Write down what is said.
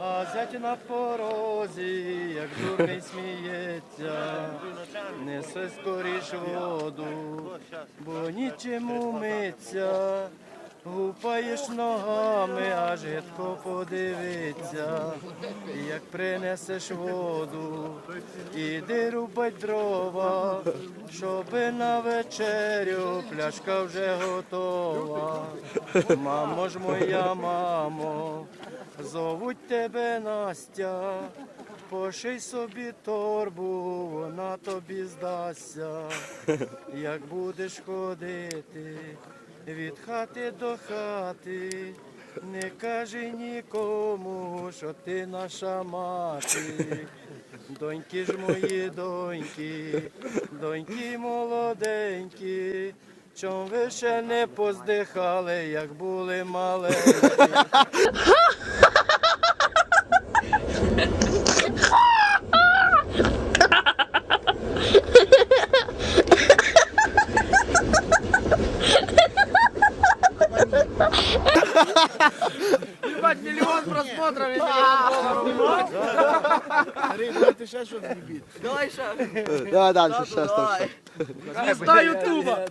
а зять на порозі, як дурний сміється, несе скоріш воду, бо нічим миться, гупаєш ногами, аж гидко подивиться, як принесеш воду, іди рубать дрова, щоби на вечерю пляшка вже готова. Мамо ж моя, мамо, зовуть тебе Настя, поший собі торбу, вона тобі здасться, як будеш ходити від хати до хати. Не кажи нікому, що ти наша мати. Доньки ж мої доньки, доньки молоденькі, чом ви ще не поздихали, як були маленькі. Ебать, миллион просмотров и миллион долларов. ты сейчас что-то Давай сейчас. Да, дальше, сейчас, сейчас. Звезда Ютуба.